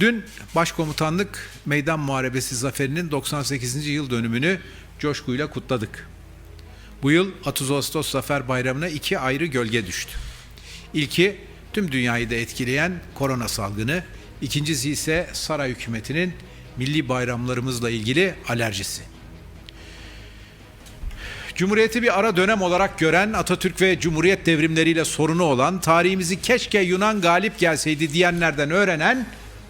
Dün Başkomutanlık Meydan Muharebesi zaferinin 98. yıl dönümünü coşkuyla kutladık. Bu yıl 30 Ağustos Zafer Bayramı'na iki ayrı gölge düştü. İlki tüm dünyayı da etkileyen korona salgını, ikincisi ise saray hükümetinin milli bayramlarımızla ilgili alerjisi. Cumhuriyeti bir ara dönem olarak gören Atatürk ve Cumhuriyet devrimleriyle sorunu olan tarihimizi keşke Yunan galip gelseydi diyenlerden öğrenen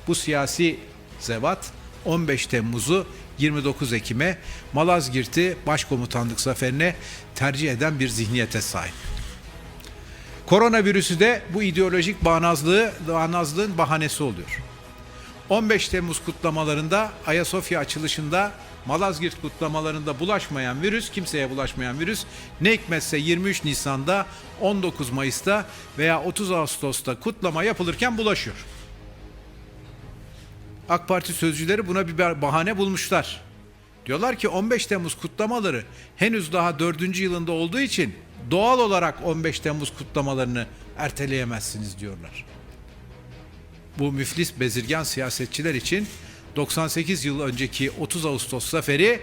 bu siyasi zevat 15 Temmuz'u 29 Ekim'e Malazgirt'i başkomutanlık zaferine tercih eden bir zihniyete sahip. Koronavirüsü de bu ideolojik bağnazlığı, bağnazlığın bahanesi oluyor. 15 Temmuz kutlamalarında Ayasofya açılışında Malazgirt kutlamalarında bulaşmayan virüs, kimseye bulaşmayan virüs ne hikmetse 23 Nisan'da, 19 Mayıs'ta veya 30 Ağustos'ta kutlama yapılırken bulaşıyor. AK Parti sözcüleri buna bir bahane bulmuşlar. Diyorlar ki 15 Temmuz kutlamaları henüz daha 4. yılında olduğu için doğal olarak 15 Temmuz kutlamalarını erteleyemezsiniz diyorlar. Bu müflis bezirgan siyasetçiler için 98 yıl önceki 30 Ağustos zaferi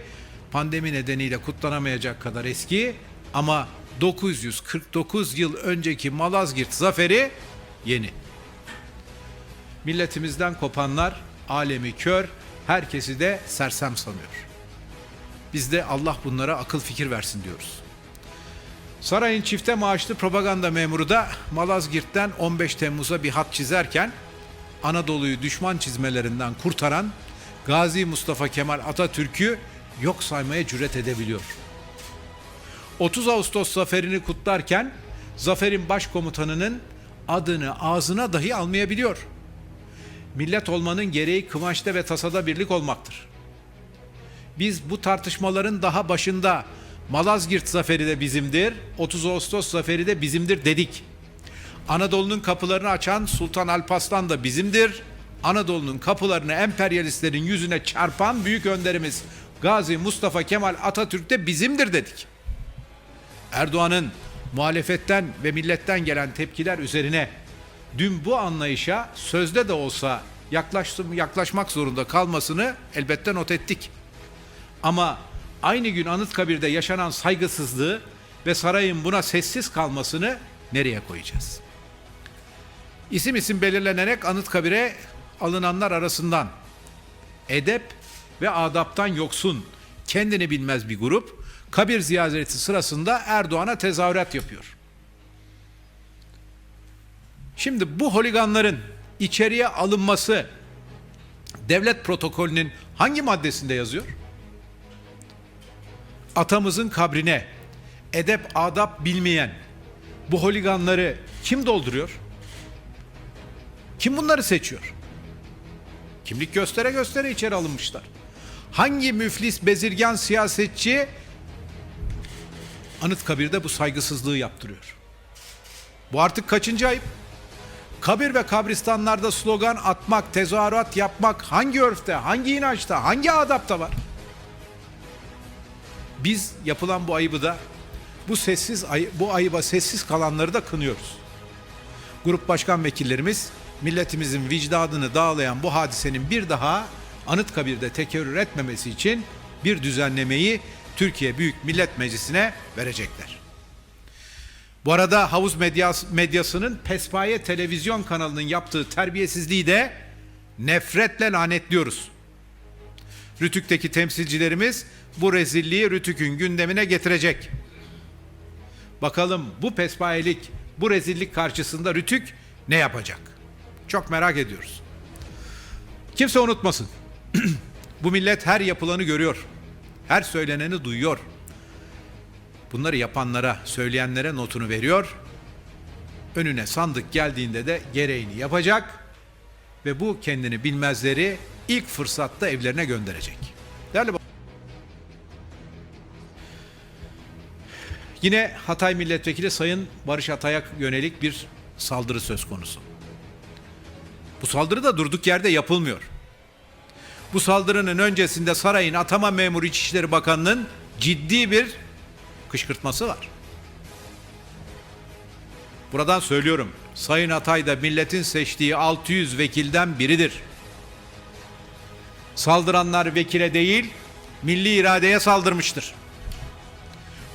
pandemi nedeniyle kutlanamayacak kadar eski ama 949 yıl önceki Malazgirt zaferi yeni. Milletimizden kopanlar alemi kör, herkesi de sersem sanıyor. Biz de Allah bunlara akıl fikir versin diyoruz. Sarayın çifte maaşlı propaganda memuru da Malazgirt'ten 15 Temmuz'a bir hat çizerken Anadolu'yu düşman çizmelerinden kurtaran Gazi Mustafa Kemal Atatürk'ü yok saymaya cüret edebiliyor. 30 Ağustos zaferini kutlarken zaferin başkomutanının adını ağzına dahi almayabiliyor. Millet olmanın gereği kıvançta ve tasada birlik olmaktır. Biz bu tartışmaların daha başında Malazgirt zaferi de bizimdir, 30 Ağustos zaferi de bizimdir dedik. Anadolu'nun kapılarını açan Sultan Alparslan da bizimdir. Anadolu'nun kapılarını emperyalistlerin yüzüne çarpan büyük önderimiz Gazi Mustafa Kemal Atatürk de bizimdir dedik. Erdoğan'ın muhalefetten ve milletten gelen tepkiler üzerine dün bu anlayışa sözde de olsa yaklaştım, yaklaşmak zorunda kalmasını elbette not ettik. Ama aynı gün Anıtkabir'de yaşanan saygısızlığı ve sarayın buna sessiz kalmasını nereye koyacağız? İsim isim belirlenerek Anıtkabir'e alınanlar arasından edep ve adaptan yoksun, kendini bilmez bir grup kabir ziyareti sırasında Erdoğan'a tezahürat yapıyor. Şimdi bu holiganların içeriye alınması devlet protokolünün hangi maddesinde yazıyor? Atamızın kabrine edep adap bilmeyen bu holiganları kim dolduruyor? Kim bunları seçiyor? Kimlik göstere göstere içeri alınmışlar. Hangi müflis bezirgan siyasetçi Anıtkabir'de bu saygısızlığı yaptırıyor? Bu artık kaçıncı ayıp? Kabir ve kabristanlarda slogan atmak, tezahürat yapmak hangi örfte, hangi inançta, hangi adapta var? Biz yapılan bu ayıbı da bu sessiz bu ayıba sessiz kalanları da kınıyoruz. Grup başkan vekillerimiz milletimizin vicdanını dağlayan bu hadisenin bir daha Anıtkabir'de tekerrür etmemesi için bir düzenlemeyi Türkiye Büyük Millet Meclisi'ne verecekler. Bu arada havuz medyas, medyasının Pespaye televizyon kanalının yaptığı terbiyesizliği de nefretle lanetliyoruz. Rütük'teki temsilcilerimiz bu rezilliği Rütük'ün gündemine getirecek. Bakalım bu pespayelik, bu rezillik karşısında Rütük ne yapacak? Çok merak ediyoruz. Kimse unutmasın. bu millet her yapılanı görüyor. Her söyleneni duyuyor. Bunları yapanlara, söyleyenlere notunu veriyor. Önüne sandık geldiğinde de gereğini yapacak ve bu kendini bilmezleri ilk fırsatta evlerine gönderecek. Değerli Yine Hatay Milletvekili Sayın Barış Atay'a yönelik bir saldırı söz konusu. Bu saldırı da durduk yerde yapılmıyor. Bu saldırının öncesinde sarayın atama memuru İçişleri Bakanı'nın ciddi bir kışkırtması var. Buradan söylüyorum. Sayın Atay da milletin seçtiği 600 vekilden biridir. Saldıranlar vekile değil, milli iradeye saldırmıştır.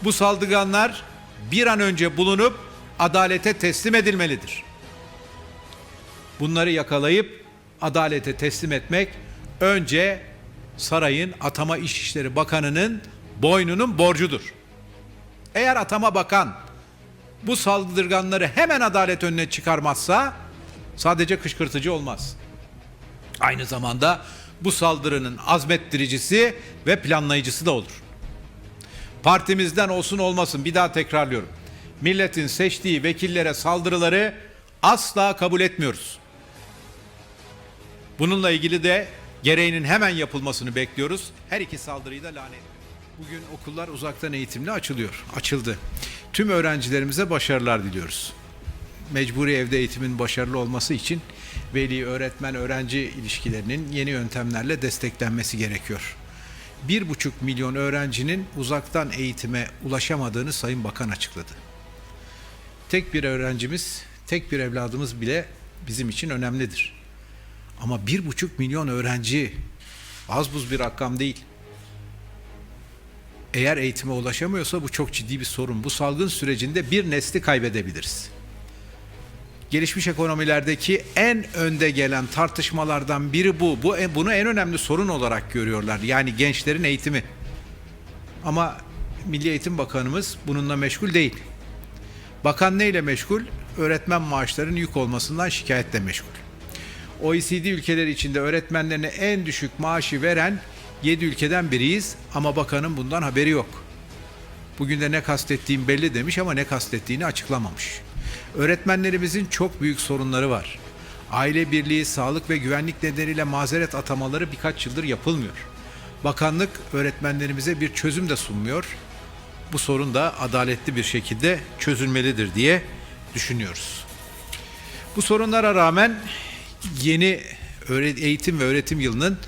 Bu saldırganlar bir an önce bulunup adalete teslim edilmelidir. Bunları yakalayıp adalete teslim etmek önce sarayın atama İşişleri Bakanı'nın boynunun borcudur. Eğer atama bakan bu saldırganları hemen adalet önüne çıkarmazsa sadece kışkırtıcı olmaz. Aynı zamanda bu saldırının azmettiricisi ve planlayıcısı da olur. Partimizden olsun olmasın bir daha tekrarlıyorum. Milletin seçtiği vekillere saldırıları asla kabul etmiyoruz. Bununla ilgili de gereğinin hemen yapılmasını bekliyoruz. Her iki saldırıyı da lanet. Bugün okullar uzaktan eğitimle açılıyor. Açıldı. Tüm öğrencilerimize başarılar diliyoruz. Mecburi evde eğitimin başarılı olması için veli öğretmen öğrenci ilişkilerinin yeni yöntemlerle desteklenmesi gerekiyor. Bir buçuk milyon öğrencinin uzaktan eğitime ulaşamadığını Sayın Bakan açıkladı. Tek bir öğrencimiz, tek bir evladımız bile bizim için önemlidir. Ama bir buçuk milyon öğrenci az buz bir rakam değil. Eğer eğitime ulaşamıyorsa bu çok ciddi bir sorun. Bu salgın sürecinde bir nesli kaybedebiliriz. Gelişmiş ekonomilerdeki en önde gelen tartışmalardan biri bu. Bu bunu en önemli sorun olarak görüyorlar. Yani gençlerin eğitimi. Ama Milli Eğitim Bakanımız bununla meşgul değil. Bakan neyle meşgul? Öğretmen maaşlarının yük olmasından şikayetle meşgul. OECD ülkeleri içinde öğretmenlerine en düşük maaşı veren 7 ülkeden biriyiz ama bakanın bundan haberi yok. Bugün de ne kastettiğim belli demiş ama ne kastettiğini açıklamamış. Öğretmenlerimizin çok büyük sorunları var. Aile birliği, sağlık ve güvenlik nedeniyle mazeret atamaları birkaç yıldır yapılmıyor. Bakanlık öğretmenlerimize bir çözüm de sunmuyor. Bu sorun da adaletli bir şekilde çözülmelidir diye düşünüyoruz. Bu sorunlara rağmen yeni eğitim ve öğretim yılının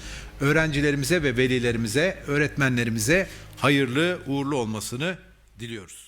öğrencilerimize ve velilerimize, öğretmenlerimize hayırlı uğurlu olmasını diliyoruz.